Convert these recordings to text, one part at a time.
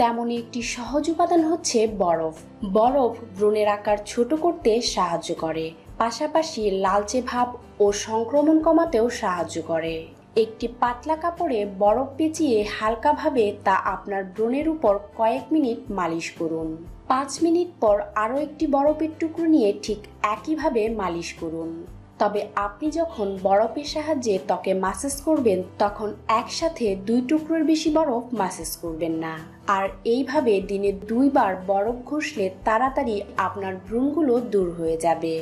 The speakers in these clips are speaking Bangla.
তেমনই একটি সহজ উপাদান হচ্ছে বরফ। বরফ ব্রণের আকার ছোট করতে সাহায্য করে, পাশাপাশি লালচে ভাব ও সংক্রমণ কমাতেও সাহায্য করে। একটি পাতলা কাপড়ে বরফ পেঁচিয়ে হালকাভাবে তা আপনার ব্রণের উপর কয়েক মিনিট মালিশ করুন। পাঁচ মিনিট পর আরও একটি বরফের টুকরো নিয়ে ঠিক একইভাবে মালিশ করুন। তবে আপনি যখন বরফের সাহায্যে ত্বকে মাসাজ করবেন, তখন একসাথে দুই টুকরোর বেশি বরফ মাসাজ করবেন না। আর এইভাবে দিনে দুইবার বরফ ঘষলে তাড়াতাড়ি আপনার ব্রণগুলো দূর হয়ে যাবে।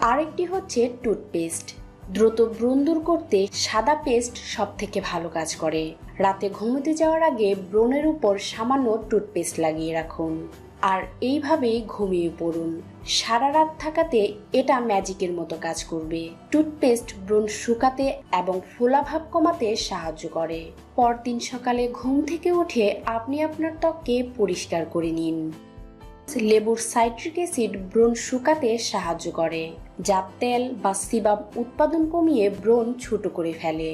আরেকটি হচ্ছে টুথপেস্ট দ্রুত ব্রণ দূর করতে সাদা পেস্ট সব থেকে ভালো কাজ করে। রাতে ঘুমোতে যাওয়ার আগে ব্রণের উপর সামান্য টুথপেস্ট লাগিয়ে রাখুন। আর এইভাবেই ঘুমিয়ে পড়ুন। সারা রাত থাকাতে এটা ম্যাজিকের মতো কাজ করবে। টুথপেস্ট ব্রণ শুকাতে এবং ফোলাভাব কমাতে সাহায্য করে। পরদিন সকালে ঘুম থেকে উঠে আপনি আপনার ত্বককে পরিষ্কার করে নিন। লেবুর সাইট্রিক অ্যাসিড ব্রণ শুকাতে সাহায্য করে, যা তেল বা সিবাম উৎপাদন কমিয়ে ব্রণ ছোট করে ফেলে।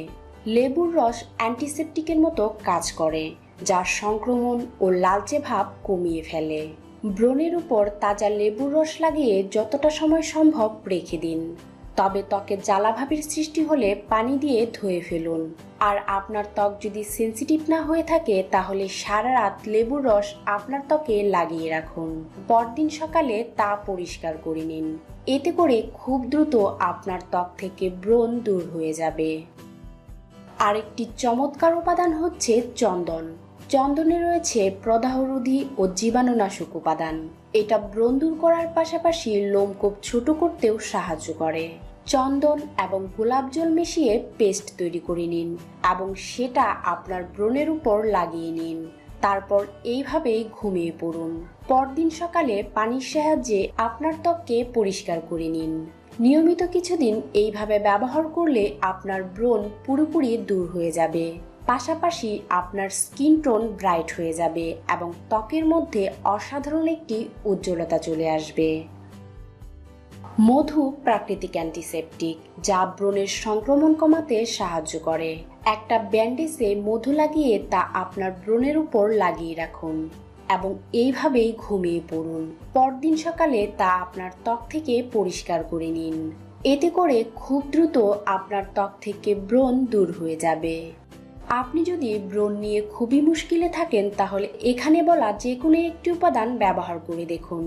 লেবুর রস অ্যান্টিসেপটিকের মতো কাজ করে। যা সংক্রমণ ও লালচে ভাব কমিয়ে ফেলে। ব্রণের উপর তাজা লেবুর রস লাগিয়ে যতটা সময় সম্ভব রেখে দিন। তবে ত্বকে জ্বালাভাবের সৃষ্টি হলে পানি দিয়ে ধুয়ে ফেলুন। আর আপনার ত্বক যদি সেন্সিটিভ না হয়ে থাকে, তাহলে সারা রাত লেবুর রস আপনার ত্বকে লাগিয়ে রাখুন। পরদিন সকালে তা পরিষ্কার করে নিন। এতে করে খুব দ্রুত আপনার ত্বক থেকে ব্রণ দূর হয়ে যাবে। আরেকটি চমৎকার উপাদান হচ্ছে চন্দন। চন্দনে রয়েছে প্রদাহরোধী ও জীবাণুনাশক উপাদান। এটা ব্রণ দূর করার পাশাপাশি লোমকূপ ছোট করতেও সাহায্য করে। চন্দন এবং গোলাপ জল মিশিয়ে পেস্ট তৈরি করে নিন এবং সেটা আপনার ব্রণের উপর লাগিয়ে নিন। তারপর এইভাবেই ঘুমিয়ে পড়ুন। পরদিন সকালে পানির সাহায্যে আপনার ত্বককে পরিষ্কার করে নিন। নিয়মিত কিছুদিন এইভাবে ব্যবহার করলে আপনার ব্রণ পুরোপুরি দূর হয়ে যাবে। পাশাপাশি আপনার স্কিন টোন ব্রাইট হয়ে যাবে এবং ত্বকের মধ্যে অসাধারণ একটি উজ্জ্বলতা চলে আসবে। মধু প্রাকৃতিক অ্যান্টিসেপটিক, যা ব্রণের সংক্রমণ কমাতে সাহায্য করে। একটা ব্যান্ডেজে মধু লাগিয়ে তা আপনার ব্রণের উপর লাগিয়ে রাখুন এবং এইভাবেই ঘুমিয়ে পড়ুন। পরদিন সকালে তা আপনার ত্বক থেকে পরিষ্কার করে নিন। এতে করে খুব দ্রুত আপনার ত্বক থেকে ব্রণ দূর হয়ে যাবে। আপনি যদি ব্রণ নিয়ে খুবই মুশকিলে থাকেন, তাহলে এখানে বলা যে কোনো একটি উপাদান ব্যবহার করে দেখুন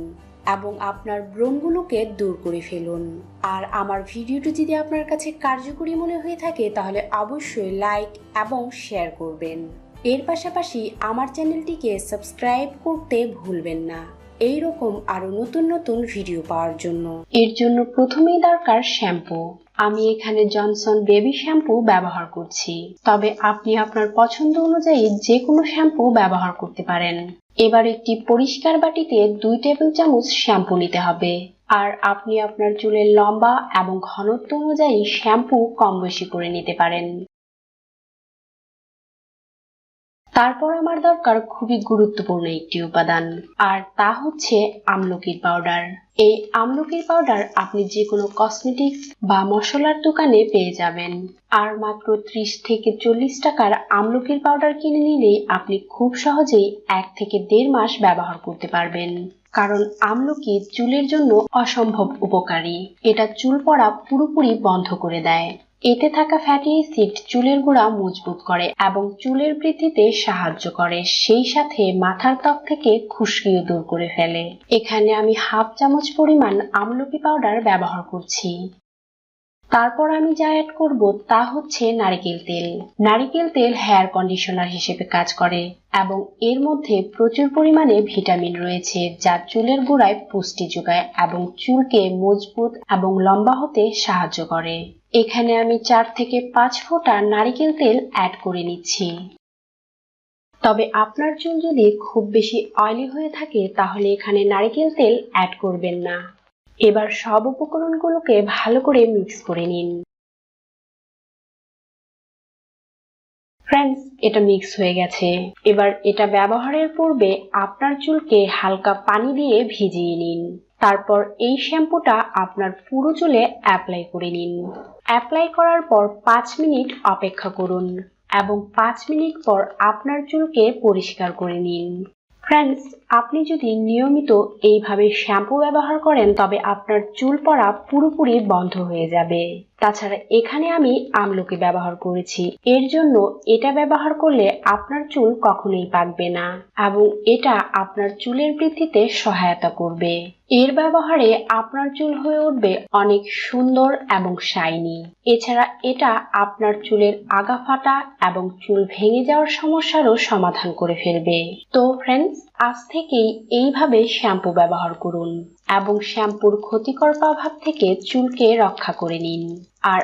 এবং আপনার ব্রণগুলোকে দূর করে ফেলুন। আর আমার ভিডিওটি যদি আপনার কাছে কার্যকরী মনে হয়ে থাকে, তাহলে অবশ্যই লাইক এবং শেয়ার করবেন। এর পাশাপাশি আমার চ্যানেলটিকে সাবস্ক্রাইব করতে ভুলবেন না। এই রকম আরও নতুন নতুন ভিডিও পাওয়ার জন্য। এর জন্য প্রথমেই দরকার শ্যাম্পু। আমি এখানে জনসন বেবি শ্যাম্পু ব্যবহার করছি। তবে আপনি আপনার পছন্দ অনুযায়ী যে কোনো শ্যাম্পু ব্যবহার করতে পারেন। এবার একটি পরিষ্কার বাটিতে দুই টেবিল চামচ শ্যাম্পু নিতে হবে। আর আপনি আপনার চুলের লম্বা এবং ঘনত্ব অনুযায়ী শ্যাম্পু কম বেশি করে নিতে পারেন। তারপর আমার দরকার খুবই গুরুত্বপূর্ণ একটি উপাদান, আর তা হচ্ছে আমলকির পাউডার। এই আমলকির পাউডার আপনি যে কোনো কসমেটিক্স বা মশলার দোকানে পেয়ে যাবেন। আর মাত্র ত্রিশ থেকে চল্লিশ টাকার আমলকির পাউডার কিনে নিলেই আপনি খুব সহজেই এক থেকে দেড় মাস ব্যবহার করতে পারবেন। কারণ আমলকি চুলের জন্য অসম্ভব উপকারী। এটা চুল পড়া পুরোপুরি বন্ধ করে দেয়। এতে থাকা ফ্যাটি অ্যাসিড চুলের গোড়া মজবুত করে এবং চুলের বৃদ্ধিতে সাহায্য করে। সেই সাথে মাথার ত্বক থেকে খুশকিও দূর করে ফেলে। এখানে আমি হাফ চামচ পরিমাণ আমলকি পাউডার ব্যবহার করছি। তারপর আমি যা অ্যাড করব তা হচ্ছে নারিকেল তেল। নারিকেল তেল হেয়ার কন্ডিশনার হিসেবে কাজ করে এবং এর মধ্যে প্রচুর পরিমাণে ভিটামিন রয়েছে যা চুলের গোড়ায় পুষ্টি যোগায় এবং চুলকে মজবুত এবং লম্বা হতে সাহায্য করে। এখানে আমি চার থেকে পাঁচ ফোঁটা নারিকেল তেল অ্যাড করে নিচ্ছি। তবে আপনার চুল যদি খুব বেশি অয়েলি হয়ে থাকে, তাহলে এখানে নারিকেল তেল অ্যাড করবেন না। এবার সব উপকরণগুলোকে ভালো করে মিক্স করে নিন। ফ্রেন্ডস এটা মিক্স হয়ে গেছে। এবার এটা ব্যবহারের পূর্বে আপনার চুলকে হালকা পানি দিয়ে ভিজিয়ে নিন। তারপর এই শ্যাম্পুটা আপনার পুরো চুলে অ্যাপ্লাই করে নিন। অ্যাপ্লাই করার পর পাঁচ মিনিট অপেক্ষা করুন এবং পাঁচ মিনিট পর আপনার চুলকে পরিষ্কার করে নিন। ফ্রেন্ডস আপনি যদি নিয়মিত এইভাবে শ্যাম্পু ব্যবহার করেন, তবে আপনার চুল পড়া পুরোপুরি বন্ধ হয়ে যাবে। তাছাড়া এখানে আমি আমলকি ব্যবহার করেছি। এর জন্য এটা ব্যবহার করলে আপনার চুল কখনোই পাকবে না এবং এটা আপনার চুলের বৃদ্ধিতে সহায়তা করবে। এর ব্যবহারে আপনার চুল হয়ে উঠবে অনেক সুন্দর এবং শাইনি। এছাড়া এটা আপনার চুলের আগা ফাটা এবং চুল ভেঙে যাওয়ার সমস্যারও সমাধান করে ফেলবে। তো ফ্রেন্ডস আজ থেকেই এইভাবে শ্যাম্পু ব্যবহার করুন এবং শ্যাম্পুর ক্ষতিকর প্রভাব থেকে চুলকে রক্ষা করে নিন। আর